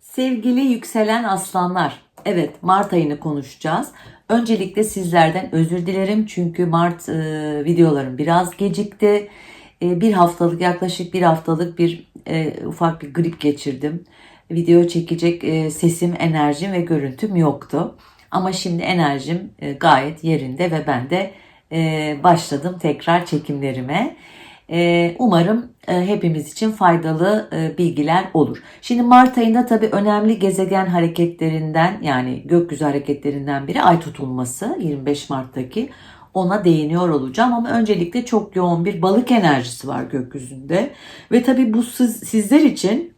Sevgili yükselen aslanlar, evet Mart ayını konuşacağız. Öncelikle sizlerden özür dilerim çünkü Mart e, videolarım biraz gecikti. E, bir haftalık yaklaşık bir haftalık bir e, ufak bir grip geçirdim. Video çekecek e, sesim, enerjim ve görüntüm yoktu. Ama şimdi enerjim e, gayet yerinde ve ben de e, başladım tekrar çekimlerime. Ee, umarım e, hepimiz için faydalı e, bilgiler olur. Şimdi Mart ayında tabii önemli gezegen hareketlerinden yani gökyüzü hareketlerinden biri ay tutulması 25 Mart'taki ona değiniyor olacağım ama öncelikle çok yoğun bir balık enerjisi var gökyüzünde ve tabii bu siz, sizler için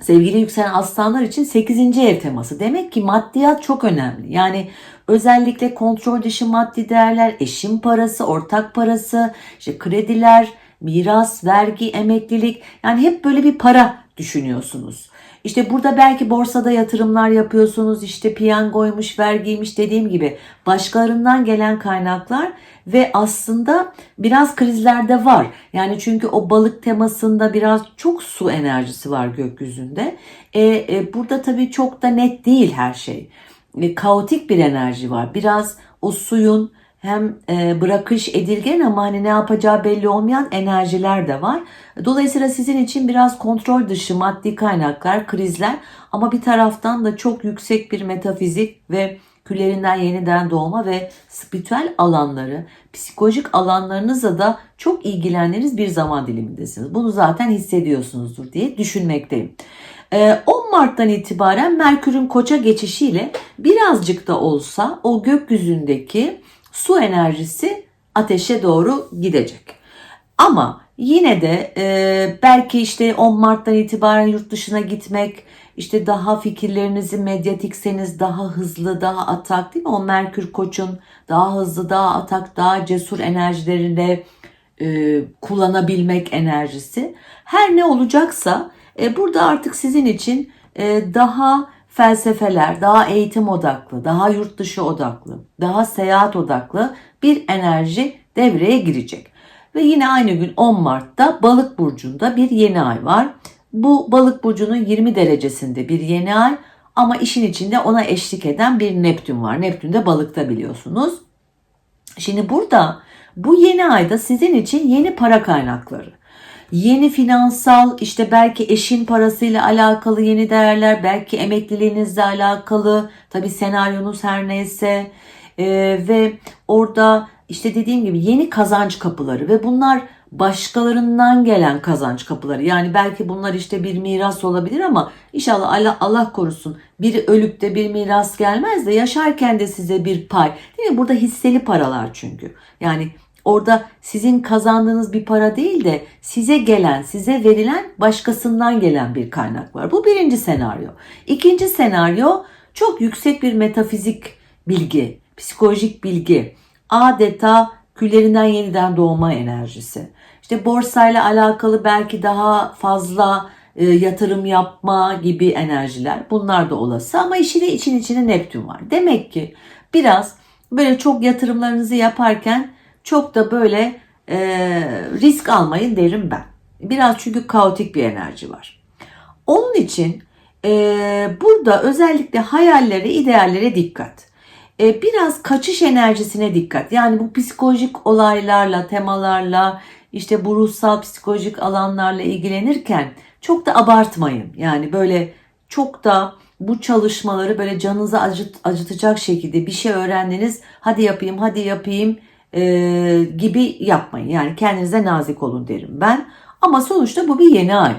sevgili yükselen aslanlar için 8. ev teması. Demek ki maddiyat çok önemli. Yani özellikle kontrol dışı maddi değerler, eşin parası, ortak parası, işte krediler, miras, vergi, emeklilik yani hep böyle bir para düşünüyorsunuz. İşte burada belki borsada yatırımlar yapıyorsunuz. işte piyangoymuş, vergiymiş dediğim gibi başkalarından gelen kaynaklar ve aslında biraz krizlerde var. Yani çünkü o balık temasında biraz çok su enerjisi var gökyüzünde. E, e, burada tabii çok da net değil her şey. E, kaotik bir enerji var. Biraz o suyun hem e, bırakış edilgen ama hani ne yapacağı belli olmayan enerjiler de var. Dolayısıyla sizin için biraz kontrol dışı maddi kaynaklar, krizler ama bir taraftan da çok yüksek bir metafizik ve küllerinden yeniden doğma ve spiritüel alanları, psikolojik alanlarınızla da çok ilgilendiğiniz bir zaman dilimindesiniz. Bunu zaten hissediyorsunuzdur diye düşünmekteyim. 10 ee, Mart'tan itibaren Merkür'ün koça geçişiyle birazcık da olsa o gökyüzündeki su enerjisi ateşe doğru gidecek. Ama yine de e, belki işte 10 Mart'tan itibaren yurt dışına gitmek, işte daha fikirlerinizi medyatikseniz daha hızlı, daha atak değil mi? O Merkür Koç'un daha hızlı, daha atak, daha cesur enerjilerinde e, kullanabilmek enerjisi. Her ne olacaksa e, burada artık sizin için e, daha felsefeler, daha eğitim odaklı, daha yurt dışı odaklı, daha seyahat odaklı bir enerji devreye girecek. Ve yine aynı gün 10 Mart'ta Balık burcunda bir yeni ay var. Bu Balık burcunun 20 derecesinde bir yeni ay ama işin içinde ona eşlik eden bir Neptün var. Neptün de Balık'ta biliyorsunuz. Şimdi burada bu yeni ayda sizin için yeni para kaynakları, yeni finansal işte belki eşin parasıyla alakalı yeni değerler, belki emekliliğinizle alakalı tabi senaryonuz her neyse ee, ve orada işte dediğim gibi yeni kazanç kapıları ve bunlar başkalarından gelen kazanç kapıları. Yani belki bunlar işte bir miras olabilir ama inşallah Allah, Allah korusun biri ölüp de bir miras gelmez de yaşarken de size bir pay. Değil mi? Burada hisseli paralar çünkü. Yani Orada sizin kazandığınız bir para değil de size gelen, size verilen başkasından gelen bir kaynak var. Bu birinci senaryo. İkinci senaryo çok yüksek bir metafizik bilgi, psikolojik bilgi. Adeta küllerinden yeniden doğma enerjisi. İşte borsayla alakalı belki daha fazla e, yatırım yapma gibi enerjiler. Bunlar da olası ama işin için içine Neptün var. Demek ki biraz böyle çok yatırımlarınızı yaparken çok da böyle e, risk almayın derim ben. Biraz çünkü kaotik bir enerji var. Onun için e, burada özellikle hayallere, ideallere dikkat. E, biraz kaçış enerjisine dikkat. Yani bu psikolojik olaylarla, temalarla, işte bu ruhsal psikolojik alanlarla ilgilenirken çok da abartmayın. Yani böyle çok da bu çalışmaları böyle canınızı acıt, acıtacak şekilde bir şey öğrendiniz. Hadi yapayım, hadi yapayım e, gibi yapmayın. Yani kendinize nazik olun derim ben. Ama sonuçta bu bir yeni ay.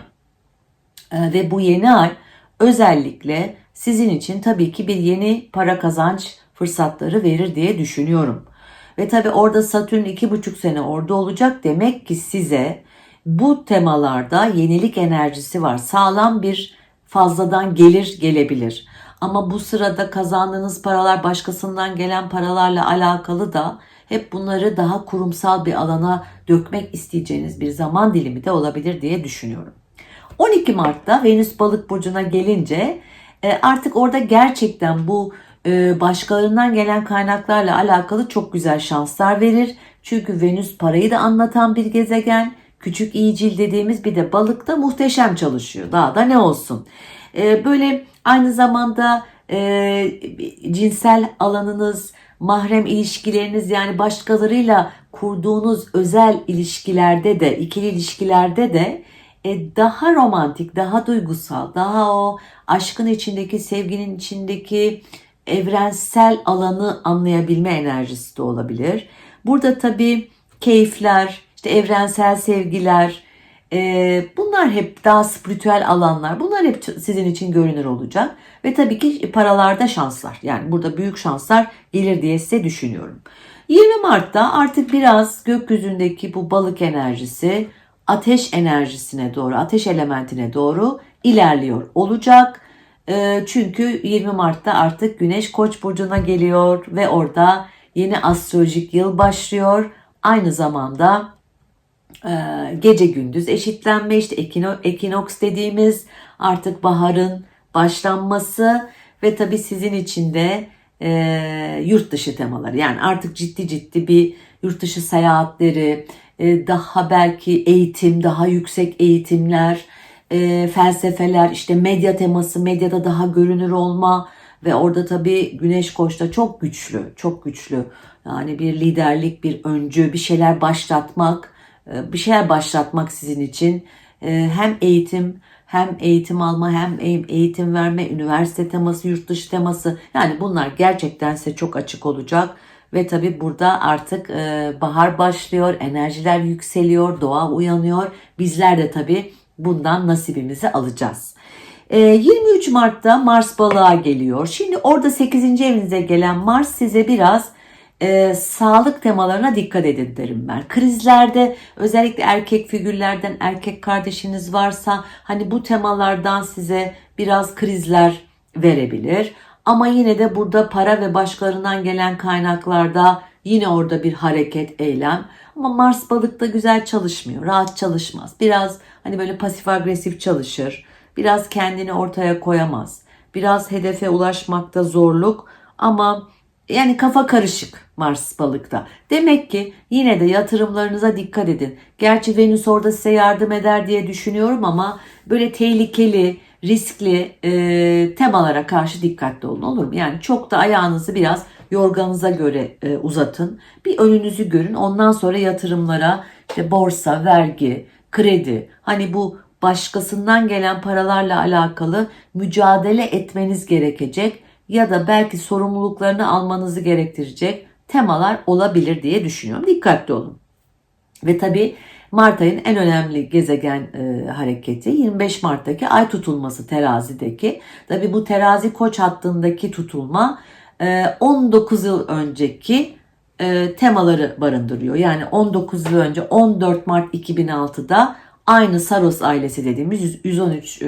E, ve bu yeni ay özellikle sizin için tabii ki bir yeni para kazanç fırsatları verir diye düşünüyorum. Ve tabii orada Satürn iki buçuk sene orada olacak. Demek ki size bu temalarda yenilik enerjisi var. Sağlam bir fazladan gelir gelebilir. Ama bu sırada kazandığınız paralar başkasından gelen paralarla alakalı da hep bunları daha kurumsal bir alana dökmek isteyeceğiniz bir zaman dilimi de olabilir diye düşünüyorum. 12 Mart'ta Venüs Balık burcuna gelince e, artık orada gerçekten bu e, başkalarından gelen kaynaklarla alakalı çok güzel şanslar verir. Çünkü Venüs parayı da anlatan bir gezegen. Küçük iyicil dediğimiz bir de balıkta muhteşem çalışıyor. Daha da ne olsun. Ee, böyle aynı zamanda e, cinsel alanınız, mahrem ilişkileriniz yani başkalarıyla kurduğunuz özel ilişkilerde de, ikili ilişkilerde de e, daha romantik, daha duygusal, daha o aşkın içindeki, sevginin içindeki evrensel alanı anlayabilme enerjisi de olabilir. Burada tabii keyifler, işte evrensel sevgiler, e, bunlar hep daha spiritüel alanlar. Bunlar hep sizin için görünür olacak. Ve tabii ki paralarda şanslar. Yani burada büyük şanslar gelir diye size düşünüyorum. 20 Mart'ta artık biraz gökyüzündeki bu balık enerjisi ateş enerjisine doğru, ateş elementine doğru ilerliyor olacak. E, çünkü 20 Mart'ta artık Güneş Koç burcuna geliyor ve orada yeni astrolojik yıl başlıyor. Aynı zamanda gece gündüz eşitlenme işte ekino, ekinoks dediğimiz artık baharın başlanması ve tabii sizin için de e, yurt dışı temaları. Yani artık ciddi ciddi bir yurt dışı seyahatleri e, daha belki eğitim daha yüksek eğitimler e, felsefeler işte medya teması medyada daha görünür olma ve orada tabii Güneş Koç'ta çok güçlü çok güçlü. Yani bir liderlik bir öncü bir şeyler başlatmak bir şeyler başlatmak sizin için e, hem eğitim hem eğitim alma hem eğitim verme, üniversite teması, yurt dışı teması yani bunlar gerçekten size çok açık olacak. Ve tabi burada artık e, bahar başlıyor, enerjiler yükseliyor, doğa uyanıyor. Bizler de tabi bundan nasibimizi alacağız. E, 23 Mart'ta Mars balığa geliyor. Şimdi orada 8. evinize gelen Mars size biraz e, sağlık temalarına dikkat edin derim ben. Krizlerde özellikle erkek figürlerden erkek kardeşiniz varsa hani bu temalardan size biraz krizler verebilir. Ama yine de burada para ve başkalarından gelen kaynaklarda yine orada bir hareket, eylem. Ama Mars balıkta güzel çalışmıyor, rahat çalışmaz. Biraz hani böyle pasif agresif çalışır. Biraz kendini ortaya koyamaz. Biraz hedefe ulaşmakta zorluk ama yani kafa karışık Mars balıkta. Demek ki yine de yatırımlarınıza dikkat edin. Gerçi Venüs orada size yardım eder diye düşünüyorum ama böyle tehlikeli, riskli e, temalara karşı dikkatli olun olur mu? Yani çok da ayağınızı biraz yorganınıza göre e, uzatın. Bir önünüzü görün. Ondan sonra yatırımlara işte borsa, vergi, kredi hani bu başkasından gelen paralarla alakalı mücadele etmeniz gerekecek ya da belki sorumluluklarını almanızı gerektirecek temalar olabilir diye düşünüyorum. Dikkatli olun. Ve tabii Mart ayın en önemli gezegen e, hareketi 25 Mart'taki ay tutulması terazideki. Tabi bu terazi koç hattındaki tutulma e, 19 yıl önceki e, temaları barındırıyor. Yani 19 yıl önce 14 Mart 2006'da aynı Saros ailesi dediğimiz 113 e,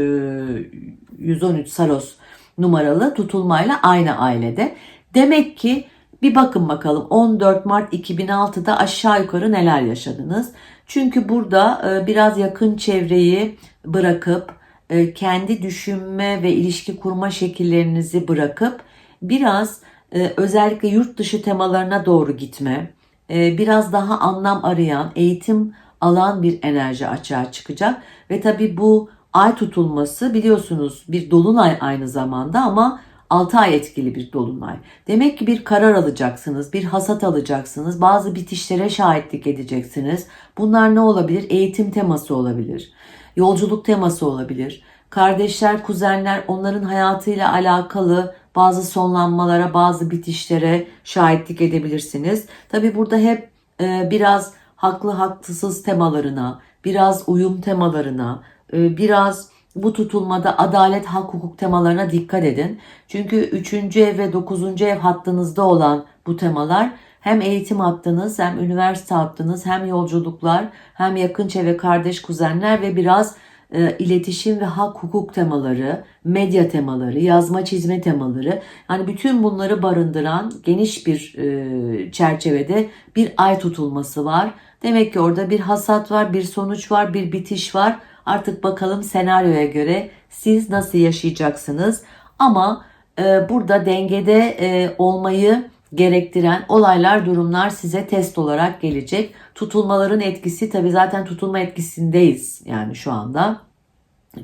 113 Saros numaralı tutulmayla aynı ailede. Demek ki bir bakın bakalım 14 Mart 2006'da aşağı yukarı neler yaşadınız. Çünkü burada e, biraz yakın çevreyi bırakıp e, kendi düşünme ve ilişki kurma şekillerinizi bırakıp biraz e, özellikle yurt dışı temalarına doğru gitme, biraz daha anlam arayan, eğitim alan bir enerji açığa çıkacak ve tabi bu ay tutulması biliyorsunuz bir dolunay aynı zamanda ama 6 ay etkili bir dolunay. Demek ki bir karar alacaksınız, bir hasat alacaksınız, bazı bitişlere şahitlik edeceksiniz. Bunlar ne olabilir? Eğitim teması olabilir, yolculuk teması olabilir. Kardeşler, kuzenler onların hayatıyla alakalı bazı sonlanmalara, bazı bitişlere şahitlik edebilirsiniz. Tabi burada hep e, biraz haklı haksız temalarına, biraz uyum temalarına, biraz bu tutulmada adalet, hak, hukuk temalarına dikkat edin. Çünkü 3. ev ve 9. ev hattınızda olan bu temalar hem eğitim hattınız hem üniversite hattınız hem yolculuklar hem yakın çevre kardeş kuzenler ve biraz e, iletişim ve hak hukuk temaları, medya temaları, yazma çizme temaları yani bütün bunları barındıran geniş bir e, çerçevede bir ay tutulması var. Demek ki orada bir hasat var, bir sonuç var, bir bitiş var. Artık bakalım senaryoya göre siz nasıl yaşayacaksınız. Ama e, burada dengede e, olmayı gerektiren olaylar, durumlar size test olarak gelecek. Tutulmaların etkisi tabi zaten tutulma etkisindeyiz yani şu anda.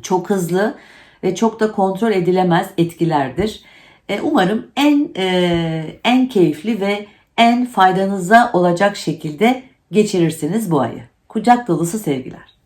Çok hızlı ve çok da kontrol edilemez etkilerdir. E, umarım en e, en keyifli ve en faydanıza olacak şekilde geçirirsiniz bu ayı. Kucak dolusu sevgiler.